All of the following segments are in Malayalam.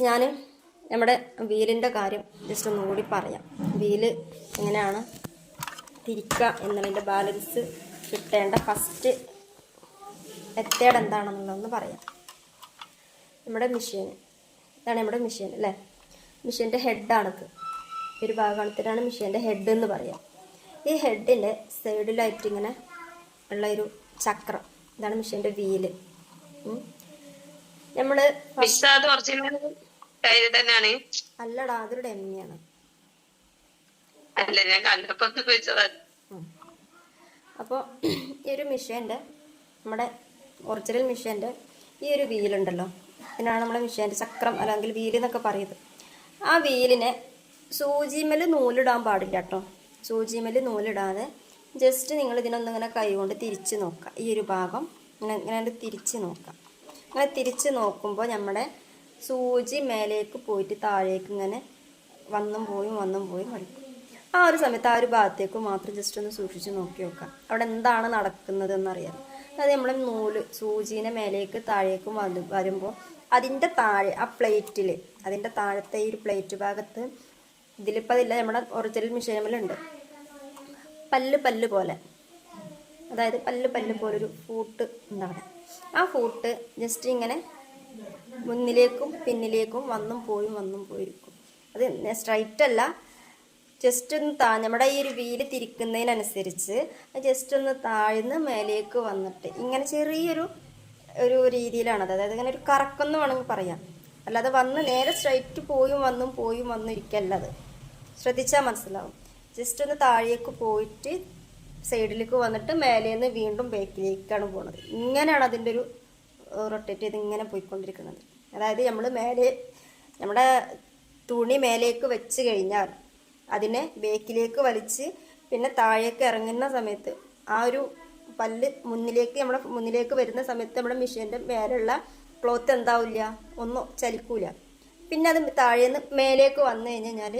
ഞാൻ നമ്മുടെ വീലിന്റെ കാര്യം ജസ്റ്റ് ഒന്ന് കൂടി പറയാം. വീൽ എങ്ങനെയാണ് തിരിക്കുക എന്നുള്ളതിന്റെ ബാലൻസ് കിട്ടേണ്ട ഫസ്റ്റ് മെത്തേഡ് എന്താണെന്നുള്ളതൊന്ന് പറയാം. നമ്മുടെ മെഷീൻ ഇതാണ് നമ്മുടെ മെഷീൻ അല്ലേ? മെഷീന്റെ ഹെഡാണിത് ഒരു ഭാഗത്തിലാണ് മെഷീന്റെ ഹെഡ് എന്ന് പറയാം. ഈ ഹെഡിന്റെ സൈഡിലായിട്ട് ഇങ്ങനെ ഉള്ള ഒരു ചക്രം. ഇതാണ് മെഷീന്റെ വീൽ. നമ്മൾ തന്നെയാണ്. അല്ലടാ അതൊരു ഡെമ്മിയാണ് അല്ല ഞാൻ കണ്ടപ്പോ ഒന്ന് ചോദിച്ചതാണ് അപ്പോൾ ഈ ഒരു മിഷീന്റെ നമ്മുടെ ഒറിജിനൽ മിഷീന്റെ ഈ ഒരു വീലുണ്ടല്ലോ. ഇതിനാണ് നമ്മുടെ മിഷീന്റെ ചക്രം അല്ലെങ്കിൽ വീൽ എന്നൊക്കെ പറയുന്നത്. ആ വീലിനെ സൂചിമേൽ നൂലിടാൻ പാടില്ല കേട്ടോ. സൂചിമേൽ നൂലിടാതെ ജസ്റ്റ് നിങ്ങൾ ഇതിനൊന്നിങ്ങനെ കൈ കൊണ്ട് തിരിച്ച് നോക്കുക. ഈ ഒരു ഭാഗം ഇങ്ങനെ ഇങ്ങനെ തിരിച്ച് നോക്കുക. അങ്ങനെ തിരിച്ചു നോക്കുമ്പോൾ നമ്മുടെ സൂചി മേലേക്ക് പോയിട്ട് താഴേക്ക് ഇങ്ങനെ വന്നും പോയും വന്നും പോയും കളിക്കും ആ ഒരു സമയത്ത് ആ ഒരു ഭാഗത്തേക്ക് മാത്രം ജസ്റ്റ് ഒന്ന് സൂക്ഷിച്ച് നോക്കി നോക്കാം. അവിടെ എന്താണ് നടക്കുന്നത് എന്നറിയാം അതായത് നമ്മൾ നൂൽ സൂചീനെ മേലേക്ക് താഴേക്കും വന്ന് വരുമ്പോൾ അതിന്റെ താഴെ ആ പ്ലേറ്റിൽ അതിന്റെ താഴത്തെ ഈ ഒരു പ്ലേറ്റ് ഭാഗത്ത് ഇതിലിപ്പോൾ അതില്ല നമ്മുടെ ഒറിജിനൽ മിഷീനുണ്ട് പല്ല് പല്ല് പോലെ. അതായത് പല്ല് പല്ല് പോലൊരു ഫൂട്ട് ഉണ്ടാവിടെ ആ ഫൂട്ട് ജസ്റ്റ് ഇങ്ങനെ മുന്നിലേക്കും പിന്നിലേക്കും വന്നും പോയും വന്നും പോയിരിക്കും. അത് സ്ട്രൈറ്റ് അല്ല. ജസ്റ്റ് ഒന്ന് താ നമ്മുടെ ഈ ഒരു വീൽ തിരിക്കുന്നതിനനുസരിച്ച് ജസ്റ്റ് ഒന്ന് താഴ്ന്ന് മേലേക്ക് വന്നിട്ട് ഇങ്ങനെ ചെറിയൊരു ഒരു രീതിയിലാണത്. അതായത് ഇങ്ങനെ ഒരു കറക്കെന്ന് വേണമെങ്കിൽ പറയാം. അല്ലാതെ വന്ന് നേരെ സ്ട്രൈറ്റ് പോയും വന്നും പോയും വന്നും ഇരിക്കല്ല അത്. ശ്രദ്ധിച്ചാൽ മനസ്സിലാവും. ജസ്റ്റ് ഒന്ന് താഴേക്ക് പോയിട്ട് സൈഡിലേക്ക് വന്നിട്ട് മേലേന്ന് വീണ്ടും ബാക്കിലേക്കാണ് പോണത്. ഇങ്ങനെയാണ് അതിന്റെ ഒരു റൊട്ടേറ്റ് ചെയ്ത് ഇങ്ങനെ പോയിക്കൊണ്ടിരിക്കുന്നത്. അതായത് നമ്മൾ മേലെ നമ്മുടെ തുണി മേലേക്ക് വെച്ച് കഴിഞ്ഞാൽ അതിനെ ബേക്കിലേക്ക് വലിച്ച് പിന്നെ താഴേക്ക് ഇറങ്ങുന്ന സമയത്ത് ആ ഒരു പല്ല് മുന്നിലേക്ക് നമ്മുടെ മുന്നിലേക്ക് വരുന്ന സമയത്ത് നമ്മുടെ മെഷീന്റെ മേലുള്ള ക്ലോത്ത് എന്താവില്ല? ഒന്നും ചലിക്കൂല. പിന്നെ അത് താഴേന്ന് മേലേക്ക് വന്നു കഴിഞ്ഞാൽ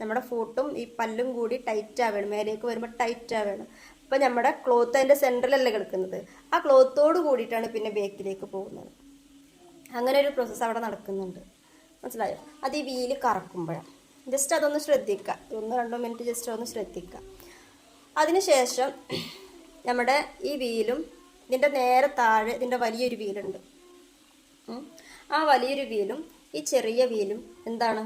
നമ്മുടെ ഫൂട്ടും ഈ പല്ലും കൂടി ടൈറ്റ് ആവണം മേലേക്ക് വരുമ്പോൾ ടൈറ്റ് ആവുകയാണ് അപ്പം നമ്മുടെ ക്ലോത്ത് അതിന്റെ സെന്ററിലല്ലേ കിടക്കുന്നത്. ആ ക്ലോത്തോട് കൂടിയിട്ടാണ് പിന്നെ ബേക്കിലേക്ക് പോകുന്നത്. അങ്ങനെ ഒരു പ്രോസസ്സ് അവിടെ നടക്കുന്നുണ്ട്. മനസ്സിലായോ? അത് ഈ വീൽ കറക്കുമ്പോഴാണ്. ജസ്റ്റ് അതൊന്ന് ശ്രദ്ധിക്കുക ഒന്ന് രണ്ടോ മിനിറ്റ് ജസ്റ്റ് ഒന്ന് ശ്രദ്ധിക്കുക അതിനുശേഷം നമ്മുടെ ഈ വീലും ഇതിന്റെ നേരെ താഴെ ഇതിന്റെ വലിയൊരു വീലുണ്ട്. ആ വലിയൊരു വീലും ഈ ചെറിയ വീലും എന്താണ്?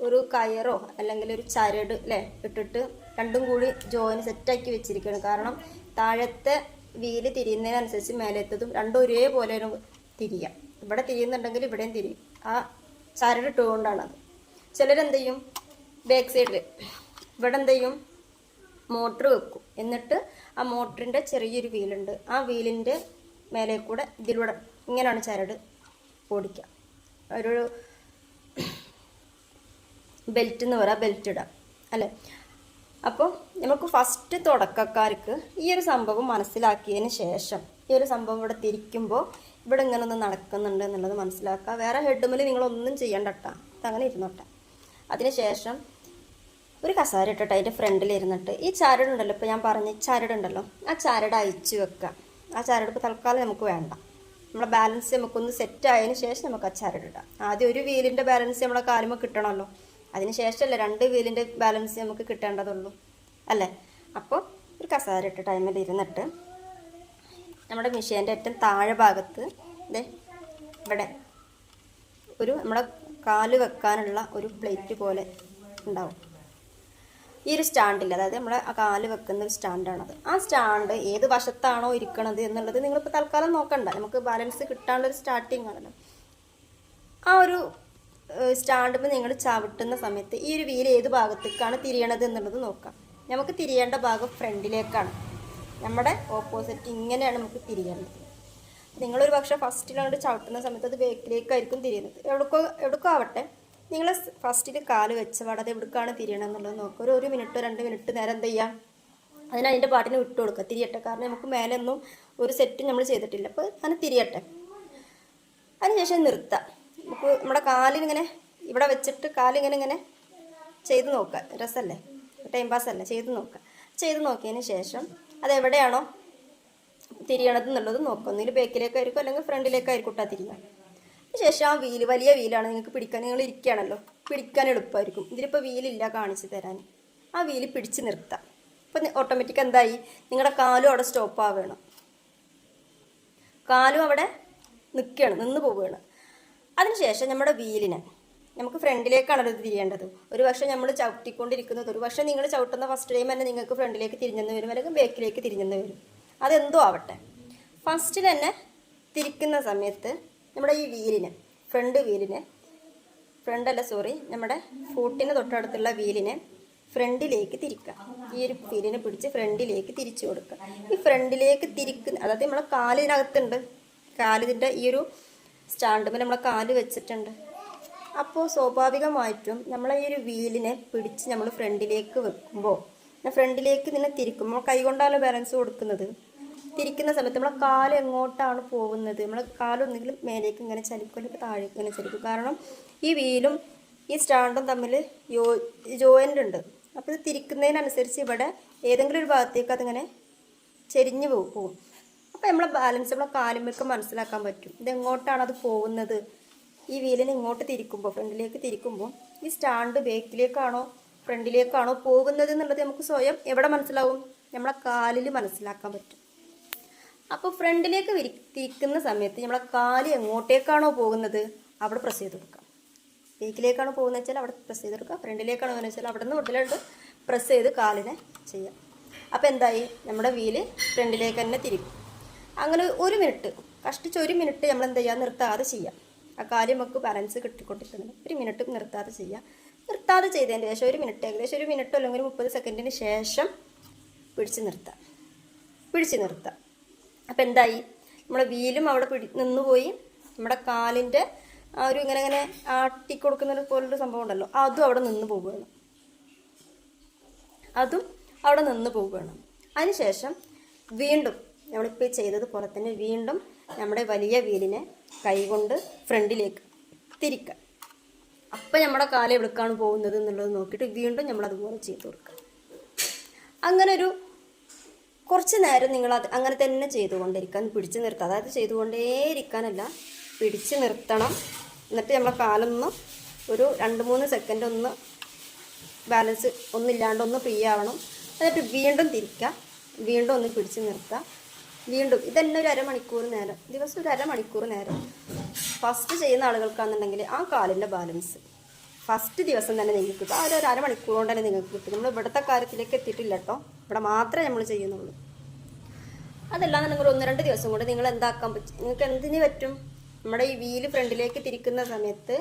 ഒരു കയറോ അല്ലെങ്കിൽ ഒരു ചരട് അല്ലേ ഇട്ടിട്ട് രണ്ടും കൂടി ജോയിൻ സെറ്റാക്കി വെച്ചിരിക്കുകയാണ്. കാരണം താഴത്തെ വീൽ തിരിയുന്നതിനനുസരിച്ച് മേലെത്തതും രണ്ടും ഒരേപോലെ തിരിയാം ഇവിടെ തിരിയുന്നുണ്ടെങ്കിൽ ഇവിടെയും തിരിയും. ആ ചരട് അത് ചിലരെന്ത് ചെയ്യും ബാക്ക് സൈഡിൽ ഇവിടെ എന്ത് ചെയ്യും മോട്ടർ വെക്കും. എന്നിട്ട് ആ മോട്ടറിന്റെ ചെറിയൊരു വീലുണ്ട്. ആ വീലിന്റെ മേലെ കൂടെ ഇതിലൂടെ ഇങ്ങനെയാണ് ചരട് ഓടിക്കുക. ഒരു ബെൽറ്റ് എന്ന് പറയാം. ബെൽറ്റ് ഇടാം. അല്ലേ? അപ്പോൾ നമുക്ക് ഫസ്റ്റ് തുടക്കക്കാർക്ക് ഈ ഒരു സംഭവം മനസ്സിലാക്കിയതിന് ശേഷം ഈ ഒരു സംഭവം ഇവിടെ തിരിക്കുമ്പോൾ ഇവിടെ ഇങ്ങനെ ഒന്ന് നടക്കുന്നുണ്ട് എന്നുള്ളത് മനസ്സിലാക്കുക. വേറെ ഹെഡുമിൽ നിങ്ങളൊന്നും ചെയ്യണ്ട കേട്ടോ അങ്ങനെ ഇരുന്നോട്ടെ അതിനുശേഷം ഒരു കസാര ഇട്ടിട്ട് അതിന്റെ ഫ്രണ്ടിൽ ഇരുന്നിട്ട് ഈ ചരടുണ്ടല്ലോ ഇപ്പോൾ ഞാൻ പറഞ്ഞ ചരടുണ്ടല്ലോ ആ ചരട് അയച്ചു വെക്കുക ആ ചരട് ഇപ്പോൾ തൽക്കാലം നമുക്ക് വേണ്ട. നമ്മളെ ബാലൻസ് നമുക്കൊന്ന് സെറ്റ് ആയതിനു ശേഷം നമുക്ക് ആ ചരടിടാം ആദ്യം ഒരു വീലിന്റെ ബാലൻസ് നമ്മളെ കാലുമ്പോൾ കിട്ടണമല്ലോ. അതിന് ശേഷമല്ലേ രണ്ട് വീലിന്റെ ബാലൻസ് നമുക്ക് കിട്ടേണ്ടതുള്ളൂ. അല്ലേ? അപ്പോൾ ഒരു കസാര ഇട്ട് ടൈമിൽ ഇരുന്നിട്ട് നമ്മുടെ മിഷീന്റെ ഏറ്റവും താഴെ ഭാഗത്ത് ദേ ഇവിടെ ഒരു നമ്മുടെ കാൽ വെക്കാനുള്ള ഒരു പ്ലേറ്റ് പോലെ ഉണ്ടാവും. ഈ ഒരു സ്റ്റാൻഡിൽ അതായത് നമ്മൾ ആ കാൽ വെക്കുന്ന ഒരു സ്റ്റാൻഡാണത് ആ സ്റ്റാൻഡ് ഏത് വശത്താണോ ഇരിക്കണത് എന്നുള്ളത് നിങ്ങളിപ്പോൾ തൽക്കാലം നോക്കണ്ട. നമുക്ക് ബാലൻസ് കിട്ടാനുള്ള ഒരു സ്റ്റാർട്ടിങ് ആണല്ലോ ആ ഒരു സ്റ്റാൻഡുമ്പോൾ നിങ്ങൾ ചവിട്ടുന്ന സമയത്ത് ഈ ഒരു വീൽ ഏത് ഭാഗത്തേക്കാണ് തിരിയണത് എന്നുള്ളത് നോക്കാം. നമുക്ക് തിരിയേണ്ട ഭാഗം ഫ്രണ്ടിലേക്കാണ്. നമ്മുടെ ഓപ്പോസിറ്റ് ഇങ്ങനെയാണ് നമുക്ക് തിരിയേണ്ടത്. നിങ്ങളൊരു പക്ഷേ ഫസ്റ്റിലാണ് ചവിട്ടുന്ന സമയത്ത് അത് ബേക്കിലേക്കായിരിക്കും തിരിയുന്നത്. എവിടേക്കോ എവിടേക്കോ ആവട്ടെ. നിങ്ങൾ ഫസ്റ്റിൽ കാൽ വെച്ച പാടത് എവിടേക്കാണ് തിരിയണം എന്നുള്ളത് നോക്കുക ഒരു ഒരു മിനിറ്റോ രണ്ട് മിനിറ്റ് നേരം എന്ത് ചെയ്യാം? അതിന് അതിന്റെ പാട്ടിന് വിട്ടു കൊടുക്കുക തിരിയട്ടെ. കാരണം നമുക്ക് മേലെ ഒന്നും ഒരു സെറ്റ് നമ്മൾ ചെയ്തിട്ടില്ല. അപ്പോൾ അതിന് തിരിയട്ടെ. അതിനുശേഷം നിർത്താം. നമുക്ക് നമ്മുടെ കാലിങ്ങനെ ഇവിടെ വെച്ചിട്ട് കാലിങ്ങനെ ഇങ്ങനെ ചെയ്ത് നോക്കുക. രസമല്ലേ ടൈം പാസ് അല്ലേ? ചെയ്ത് നോക്കുക. ചെയ്ത് നോക്കിയതിന് ശേഷം അത് എവിടെയാണോ തിരിയണത് എന്നുള്ളത് നോക്കുക. ഒന്നിൽ ബാക്കിലേക്കായിരിക്കും അല്ലെങ്കിൽ ഫ്രണ്ടിലേക്കായിരിക്കും കേട്ടോ തിരിയുക. ശേഷം ആ വീൽ വലിയ വീലാണ് നിങ്ങൾക്ക് പിടിക്കാൻ. നിങ്ങൾ ഇരിക്കുകയാണല്ലോ. പിടിക്കാൻ എളുപ്പമായിരിക്കും. ഇതിലിപ്പോൾ വീലില്ല കാണിച്ചു തരാൻ. ആ വീൽ പിടിച്ച് നിർത്താം. ഇപ്പം ഓട്ടോമാറ്റിക് എന്തായി? നിങ്ങളുടെ കാലും അവിടെ സ്റ്റോപ്പ് ആവുകയാണ് കാലും അവിടെ നിൽക്കുകയാണ് നിന്ന് പോവുകയാണ്. അതിനുശേഷം നമ്മുടെ വീലിനെ നമുക്ക് ഫ്രണ്ടിലേക്കാണ് ഇത് തിരിയേണ്ടത്. ഒരു പക്ഷേ നമ്മൾ ചവിട്ടിക്കൊണ്ടിരിക്കുന്നത് ഒരു പക്ഷേ നിങ്ങൾ ചവിട്ടുന്ന ഫസ്റ്റ് ടൈം തന്നെ നിങ്ങൾക്ക് ഫ്രണ്ടിലേക്ക് തിരിഞ്ഞെന്ന് വരും അല്ലെങ്കിൽ ബാക്കിലേക്ക് തിരിഞ്ഞെന്ന് വരും. അതെന്തോ ആവട്ടെ. ഫസ്റ്റ് തന്നെ തിരിക്കുന്ന സമയത്ത് നമ്മുടെ ഈ വീലിന് ഫ്രണ്ട് വീലിന് ഫ്രണ്ട് അല്ല സോറി നമ്മുടെ ഫൂട്ടിന് തൊട്ടടുത്തുള്ള വീലിനെ ഫ്രണ്ടിലേക്ക് തിരിക്കുക. ഈ ഒരു വീലിനെ പിടിച്ച് ഫ്രണ്ടിലേക്ക് തിരിച്ചു കൊടുക്കുക. ഈ ഫ്രണ്ടിലേക്ക് തിരിക്കുന്ന അതായത് നമ്മളെ കാലിനകത്തുണ്ട്. കാലിതിന്റെ ഈ ഒരു സ്റ്റാൻഡുമ്പോൾ നമ്മളെ കാൽ വെച്ചിട്ടുണ്ട്. അപ്പോൾ സ്വാഭാവികമായിട്ടും നമ്മളെ ഈ ഒരു വീലിനെ പിടിച്ച് നമ്മൾ ഫ്രണ്ടിലേക്ക് വെക്കുമ്പോൾ ഫ്രണ്ടിലേക്ക് ഇതിനെ തിരിക്കുമ്പോൾ കൈ കൊണ്ടാണ് ബാലൻസ് കൊടുക്കുന്നത്. തിരിക്കുന്ന സമയത്ത് നമ്മളെ കാൽ എങ്ങോട്ടാണ് പോകുന്നത്? നമ്മളെ കാലൊന്നെങ്കിലും മേലേക്ക് ഇങ്ങനെ ചലിക്കും അല്ലെങ്കിൽ താഴേക്ക് ഇങ്ങനെ ചലിക്കും. കാരണം ഈ വീലും ഈ സ്റ്റാൻഡും തമ്മിൽ യോ ജോയിന്റ് ഉണ്ട്. അപ്പോൾ ഇത് തിരിക്കുന്നതിനനുസരിച്ച് ഇവിടെ ഏതെങ്കിലും ഒരു ഭാഗത്തേക്ക് അതിങ്ങനെ ചെരിഞ്ഞ് പോകും. അപ്പോൾ നമ്മളെ ബാലൻസ് നമ്മളെ കാലുമൊക്കെ മനസ്സിലാക്കാൻ പറ്റും. ഇതെങ്ങോട്ടാണ് അത് പോകുന്നത്? ഈ വീലിന് ഇങ്ങോട്ട് തിരിക്കുമ്പോൾ ഫ്രണ്ടിലേക്ക് തിരിക്കുമ്പോൾ ഈ സ്റ്റാൻഡ് ബേക്കിലേക്കാണോ ഫ്രണ്ടിലേക്കാണോ പോകുന്നത് എന്നുള്ളത് നമുക്ക് സ്വയം എവിടെ മനസ്സിലാവും? നമ്മളെ കാലിൽ മനസ്സിലാക്കാൻ പറ്റും. അപ്പോൾ ഫ്രണ്ടിലേക്ക് തിരിക്കുന്ന സമയത്ത് നമ്മളെ കാൽ എങ്ങോട്ടേക്കാണോ പോകുന്നത് അവിടെ പ്രസ് ചെയ്ത് കൊടുക്കാം. ബേക്കിലേക്കാണ് പോകുന്നത് വെച്ചാൽ അവിടെ പ്രസ് ചെയ്ത് കൊടുക്കുക ഫ്രണ്ടിലേക്കാണ് പോകുന്നത് വെച്ചാൽ അവിടെ നിന്ന് ഉടലോട്ട് പ്രസ് ചെയ്ത് കാലിനെ ചെയ്യാം. അപ്പോൾ എന്തായി? നമ്മുടെ വീൽ ഫ്രണ്ടിലേക്ക് തന്നെ തിരിക്കും. അങ്ങനെ ഒരു മിനിറ്റ് കഷ്ടിച്ച് ഒരു മിനിറ്റ് നമ്മൾ എന്ത് ചെയ്യുക? നിർത്താതെ ചെയ്യാം ആ കാര്യം നമുക്ക് ബാലൻസ് കിട്ടിക്കൊണ്ടിരിക്കുന്നത് ഒരു മിനിറ്റ് നിർത്താതെ ചെയ്യാം നിർത്താതെ ചെയ്തതിന് ശേഷം ഒരു മിനിറ്റ് ഏകദേശം ഒരു മിനിറ്റ് അല്ലെങ്കിൽ മുപ്പത് സെക്കൻഡിന് ശേഷം പിടിച്ച് നിർത്താം. പിടിച്ച് നിർത്താം. അപ്പോൾ എന്തായി? നമ്മുടെ വീലും അവിടെ പിടി നിന്നുപോയി. നമ്മുടെ കാലിന്റെ ആ ഒരു ഇങ്ങനെ ഇങ്ങനെ ആട്ടി കൊടുക്കുന്ന പോലൊരു സംഭവം ഉണ്ടല്ലോ. അതും അവിടെ നിന്ന് പോവുകയാണ്. അതും അവിടെ നിന്ന് പോവുകയാണ്. അതിനുശേഷം വീണ്ടും നമ്മളിപ്പോൾ ചെയ്തതുപോലെ തന്നെ വീണ്ടും നമ്മുടെ വലിയ വീലിനെ കൈകൊണ്ട് ഫ്രണ്ടിലേക്ക് തിരിക്കുക. അപ്പം നമ്മുടെ കാലം എവിടേക്കാണ് പോകുന്നത് എന്നുള്ളത് നോക്കിയിട്ട് വീണ്ടും നമ്മൾ അതുപോലെ ചെയ്ത് കൊടുക്കുക. അങ്ങനെ ഒരു കുറച്ച് നേരം നിങ്ങൾ അത് അങ്ങനെ തന്നെ ചെയ്തുകൊണ്ടിരിക്കാൻ പിടിച്ച് നിർത്തുക. അതായത് ചെയ്തുകൊണ്ടേയിരിക്കാനല്ല പിടിച്ച് നിർത്തണം. എന്നിട്ട് നമ്മളെ കാലൊന്ന് ഒരു രണ്ട് മൂന്ന് സെക്കൻഡ് ഒന്ന് ബാലൻസ് ഒന്നില്ലാണ്ട് ഒന്ന് ഫ്രീ ആവണം. എന്നിട്ട് വീണ്ടും തിരിക്കുക. വീണ്ടും ഒന്ന് പിടിച്ച് നിർത്തുക. വീണ്ടും ഇതന്നെ ഒരു അരമണിക്കൂർ നേരം. ദിവസം ഒരു അരമണിക്കൂർ നേരം. ഫസ്റ്റ് ചെയ്യുന്ന ആളുകൾക്കാണെന്നുണ്ടെങ്കിൽ ആ കാലിന്റെ ബാലൻസ് ഫസ്റ്റ് ദിവസം തന്നെ നിങ്ങൾക്ക് കിട്ടും. ആ ഒരു അരമണിക്കൂർ കൊണ്ട് തന്നെ നിങ്ങൾക്ക് കിട്ടും. നമ്മൾ ഇവിടുത്തെ കാര്യത്തിലേക്ക് എത്തിയിട്ടില്ല കേട്ടോ. ഇവിടെ മാത്രമേ നമ്മൾ ചെയ്യുന്നുള്ളൂ. അതല്ലാതെ നിങ്ങൾ ഒന്ന് രണ്ട് ദിവസം കൊണ്ട് നിങ്ങൾ എന്താക്കാൻ പറ്റും? നിങ്ങൾക്ക് എന്തിനു പറ്റും? നമ്മുടെ ഈ വീൽ ഫ്രണ്ടിലേക്ക് തിരിക്കുന്ന സമയത്ത്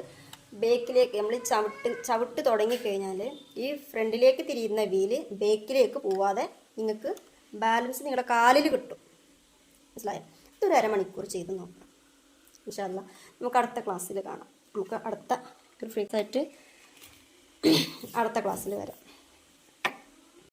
ബേക്കിലേക്ക് നമ്മൾ ചവിട്ട് ചവിട്ട് തുടങ്ങിക്കഴിഞ്ഞാൽ ഈ ഫ്രണ്ടിലേക്ക് തിരിയുന്ന വീൽ ബേക്കിലേക്ക് പോവാതെ നിങ്ങൾക്ക് ബാലൻസ് നിങ്ങളുടെ കാലിൽ കിട്ടും. മനസ്സിലായോ? ഇതൊരു അരമണിക്കൂർ ചെയ്ത് നോക്കാം ഇൻഷാല്ല നമുക്ക് അടുത്ത ക്ലാസ്സിൽ കാണാം. നമുക്ക് അടുത്ത ഒരു ഫ്രീ ആയിട്ട് അടുത്ത ക്ലാസ്സിൽ വരാം.